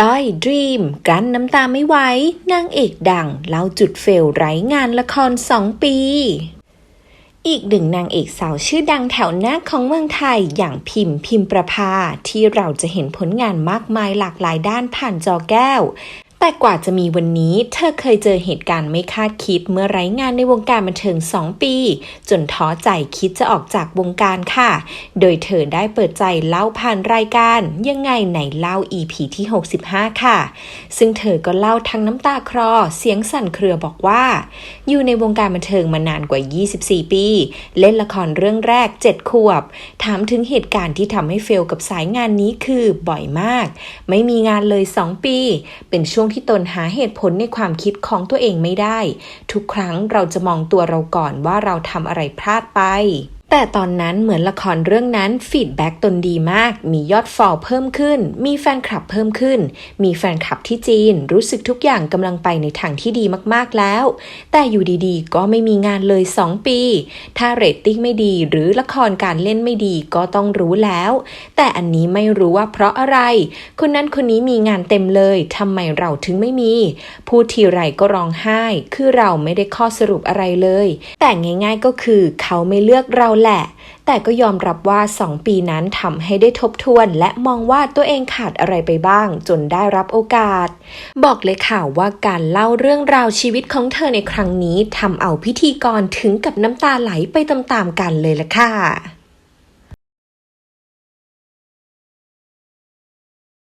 ก้อยดรีมกั้นน้ำตาไม่ไหวนางเอกดังเล่าจุดเฟลไร้งานละครสองปี อีกหนึ่งนางเอกสาวชื่อดังแถวหน้าของเมืองไทยอย่างพิมพ์พิมประภาที่เราจะเห็นผลงานมากมายหลากหลายด้านผ่านจอแก้ว แต่กว่าจะมีวันนี้เธอเคยเจอเหตุการณ์ไม่คาดคิดเมื่อไร้งานในวงการบันเทิง 2 ปี จนท้อใจคิดจะออกจากวงการค่ะ โดยเธอได้เปิดใจเล่าผ่านรายการยังไงไหนเล่า EP ที่ 65 ค่ะ ซึ่งเธอก็เล่าทั้งน้ำตาคลอเสียงสั่นเครือบอกว่า อยู่ในวงการบันเทิงมานานกว่า 24 ปี เล่นละครเรื่องแรก 7 ขวบ ถามถึงเหตุการณ์ที่ทำให้เฟลกับสายงานนี้คือบ่อยมาก ไม่มีงานเลย 2 ปี เป็นช่วงงที่ตนหาเหตุผลในความคิดของตัวเองไม่ได้ ทุกครั้งเราจะมองตัวเราก่อนว่าเราทำอะไรพลาดไป แต่ตอนนั้นเหมือนละครเรื่องนั้นฟีดแบ็กตนดีมาก มียอดฟอลเพิ่มขึ้น มีแฟนคลับเพิ่มขึ้น มีแฟนคลับที่จีน รู้สึกทุกอย่างกำลังไปในทางที่ดีมากๆแล้ว แต่อยู่ดีๆ ก็ไม่มีงานเลย 2 ปี ถ้าเรตติ้งไม่ดีหรือละครการเล่นไม่ดีก็ต้องรู้แล้ว แต่อันนี้ไม่รู้ว่าเพราะอะไร คนนั้นคนนี้มีงานเต็มเลยทำไมเราถึงไม่มี พูดทีไรก็ร้องไห้ คือเราไม่ได้ข้อสรุปอะไรเลย แต่ง่าย ๆ ก็คือเขาไม่เลือกเราแหละ แต่ก็ยอมรับว่า 2 ปีนั้นทำให้ได้ทบทวน และมองว่าตัวเองขาดอะไรไปบ้าง จนได้รับโอกาส บอกเลยค่ะว่าการเล่าเรื่องราวชีวิตของเธอในครั้งนี้ทำเอาพิธีกรถึงกับน้ำตาไหลไปตามๆกันเลยละค่ะ